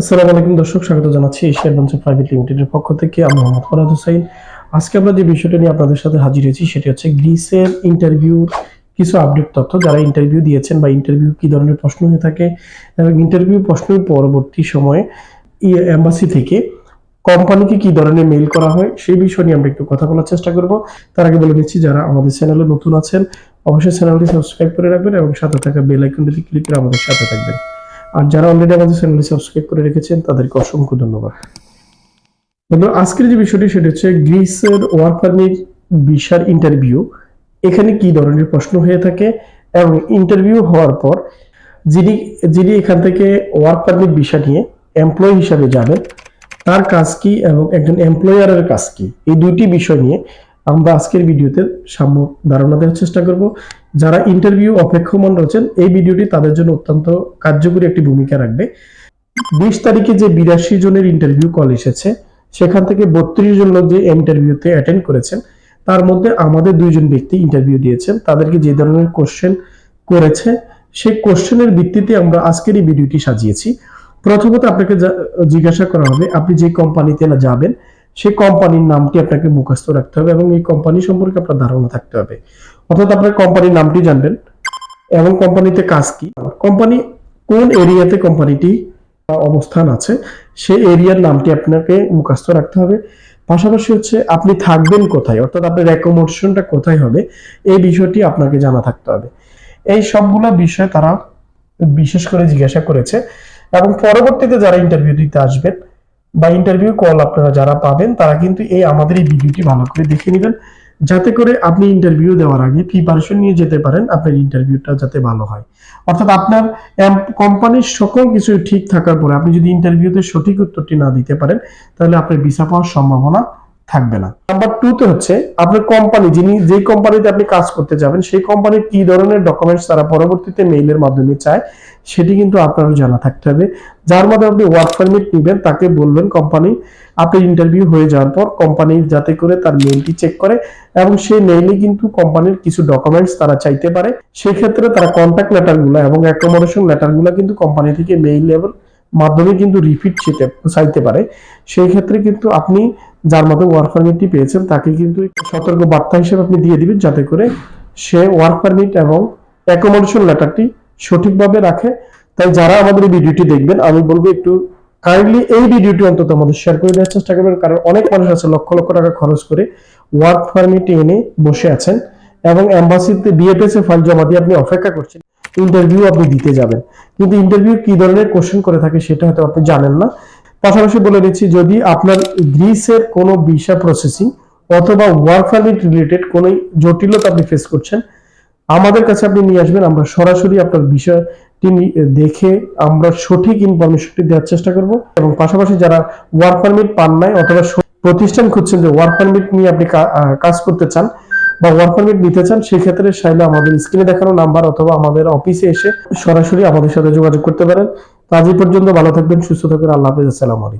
আসসালামু আলাইকুম দর্শক, স্বাগত জানাচ্ছি এশিয়ার মঞ্চ প্রাইভেট লিমিটেডের পক্ষ থেকে। আমি মোহাম্মদ ফরাদ হোসাইন। আজকে আমরা যে বিষয়টা নিয়ে আপনাদের সাথে হাজির হয়েছি, সেটি হচ্ছে গ্রিসের ইন্টারভিউর কিছু আপডেট তথ্য। যারা ইন্টারভিউ দিয়েছেন বা ইন্টারভিউ কি ধরনের প্রশ্ন হয়ে থাকে, এবং ইন্টারভিউ প্রশ্নের পরবর্তী সময়ে এম্বাসি থেকে কোম্পানিকে কি ধরনের মেইল করা হয়, সেই বিষয় নিয়ে আমরা একটু কথা বলার চেষ্টা করব। তার আগে বলে নিচ্ছি যারা আমাদের চ্যানেলে নতুন আছেন, অবশ্যই চ্যানেলটি সাবস্ক্রাইব করে রাখবেন এবং সাথে থাকা বেল আইকনটি ক্লিক করে আমাদের সাথে থাকবেন। আর যারা অলরেডি আমাদের চ্যানেলটি সাবস্ক্রাইব করে রেখেছেন, তাদেরকে অসংখ্য ধন্যবাদ। বন্ধুরা আজকের যে বিষয়টি, সেটা হচ্ছে গ্রিসের ওয়ার্ক পারমিট ভিসার ইন্টারভিউ এখানে কি ধরনের প্রশ্ন হয়ে থাকে এবং ইন্টারভিউ হওয়ার পর যিনি যিনি এখান থেকে ওয়ার্ক পারমিট ভিসা নিয়ে এমপ্লয়ি হিসাবে যাবেন, তার কাজ কি এবং একজন এমপ্লয়ারের কাজ কি? এই দুইটি বিষয় নিয়ে আমরা আজকের ভিডিওতে সাম্য ধারণা দেওয়ার চেষ্টা করব। যারা ইন্টারভিউ অপেক্ষমান রয়েছেন, এই ভিডিওটি তাদের জন্য অত্যন্ত কার্যকরী একটি ভূমিকা রাখবে। বিশ তারিখে যে বিরাশি জনের ইন্টারভিউ কল এসেছে, সেখান থেকে বত্রিশ জন লোক যে ইন্টারভিউতে অ্যাটেন্ড করেছেন, তার মধ্যে আমাদের দুইজন ব্যক্তি ইন্টারভিউ দিয়েছেন। তাদেরকে যে ধরনের কোশ্চেন করেছে, সেই কোশ্চেনের ভিত্তিতে আমরা আজকের এই ভিডিওটি সাজিয়েছি। প্রথমত আপনাকে জিজ্ঞাসা করা হবে, আপনি যে কোম্পানিতে না যাবেন সেই কোম্পানির নামটি আপনাকে মুখস্থ রাখতে হবে এবং এই কোম্পানি সম্পর্কে আপনার ধারণা থাকতে হবে। অর্থাৎ আপনার কোম্পানির নামটি জানবেন এবং কোম্পানিতে কাজ কি? কোম্পানি কোন এরিয়াতে কোম্পানিটি অবস্থান আছে, সেই এরিয়ার নামটি আপনাকে মুখস্থ রাখতে হবে। পাশাপাশি হচ্ছে আপনি থাকবেন কোথায়? অর্থাৎ আপনার অ্যাকোমোডেশনটা কোথায় হবে? এই বিষয়টি আপনাকে জানা থাকতে হবে। এই সবগুলো বিষয় তারা বিশেষ করে জিজ্ঞাসা করেছে এবং পরবর্তীতে যারা ইন্টারভিউ দিতে আসবেন বা ইন্টারভিউ কল আপনারা যারা পাবেন, তারা কিন্তু এই আমাদের এই ভিডিওটি ভালো করে দেখে নেবেন। যাতে করে আপনি ইন্টারভিউ দেওয়ার আগে প্রিপারেশন নিয়ে যেতে পারেন, আপনার ইন্টারভিউটা যাতে ভালো হয়। অর্থাৎ আপনার কোম্পানির সকল কিছু ঠিক থাকার পরে আপনি যদি ইন্টারভিউতে সঠিক উত্তরটি না দিতে পারেন, তাহলে আপনার ভিসা পাওয়ার সম্ভাবনা থাকবে না। নাম্বার টু তে হচ্ছে, আপনার কোম্পানি যিনি যে কোম্পানিতে আপনি কাজ করতে যাবেন, সেই কোম্পানির কি ধরনের ডকুমেন্টস তারা পরবর্তীতে মেইলের মাধ্যমে চায়, সেটি কিন্তু আপনারও জানা থাকতে হবে। যার মাধ্যমে আপনি ওয়ার্ক পারমিট নেবেন, তাকে বলবেন কোম্পানি আপনার ইন্টারভিউ হয়ে যাওয়ার পর কোম্পানি যাতে করে তার মেইলটি চেক করে, এবং সেই মেইলে কিন্তু কোম্পানির কিছু ডকুমেন্টস তারা চাইতে পারে। সেই ক্ষেত্রে তারা কন্ট্যাক্ট লেটারগুলো এবং অ্যাকোমোডেশন লেটারগুলো কিন্তু কোম্পানি থেকে মেইল লেভেল মাধ্যমে কিন্তু রিফিট চেতে চাইতে পারে। সেই ক্ষেত্রে কিন্তু আপনি যার মতো ওয়ার্ক পারমিটটি পেয়েছেন, তাকে কিন্তু সতর্ক বার্তা হিসেবে আপনি দিয়ে দিবেন, যাতে করে সে ওয়ার্ক পারমিট এবং অ্যাকোমোডেশন লেটারটি সঠিকভাবে রাখে। তাই যারা আমাদের এই ভিডিওটি দেখবেন, আমি বলব একটু কাইন্ডলি এই ভিডিওটি অন্তত আমাদের শেয়ার করে দেওয়ার চেষ্টা করবেন, কারণ অনেক মানুষ আছে লক্ষ লক্ষ টাকা খরচ করে ওয়ার্ক পারমিট এনে বসে আছেন এবং এম্বাসিতে বিএফএস এ ফাইল জমা দিয়ে আপনি অপেক্ষা করছেন। ইন্টারভিউ আপনি দিতে যাবেন। কিন্তু ইন্টারভিউ কি ধরনের কোশ্চেন করে থাকে সেটা হয়তো আপনি জানেন না। পাশাপাশি বলে দিচ্ছি, যদি আপনার গ্রিসের কোনো ভিসা প্রসেসিং অথবা ওয়ার্ক পারমিট রিলেটেড কোনো জটিলতা আপনি ফেস করছেন, আমাদের কাছে আপনি নিয়ে আসবেন। আমরা সরাসরি আপনার বিষয়টি দেখে আমরা সঠিক ইনফরমেশনটি দেওয়ার চেষ্টা করব। এবং পাশাপাশি যারা ওয়ার্ক পারমিট পান নাই অথবা প্রতিষ্ঠান খুঁজছেন যে ওয়ার্ক পারমিট নিয়ে আপনি কাজ করতে চান বা ওয়ার্ক পারমিট নিতে চান, সেক্ষেত্রে চাইলে আমাদের স্ক্রিনে দেখানো নাম্বার অথবা আমাদের অফিসে এসে সরাসরি আমাদের সাথে যোগাযোগ করতে পারেন। তো পর্যন্ত ভালো থাকবেন, সুস্থ থাকবেন, আল্লাহ হাফেজ, আসসালামু আলাইকুম।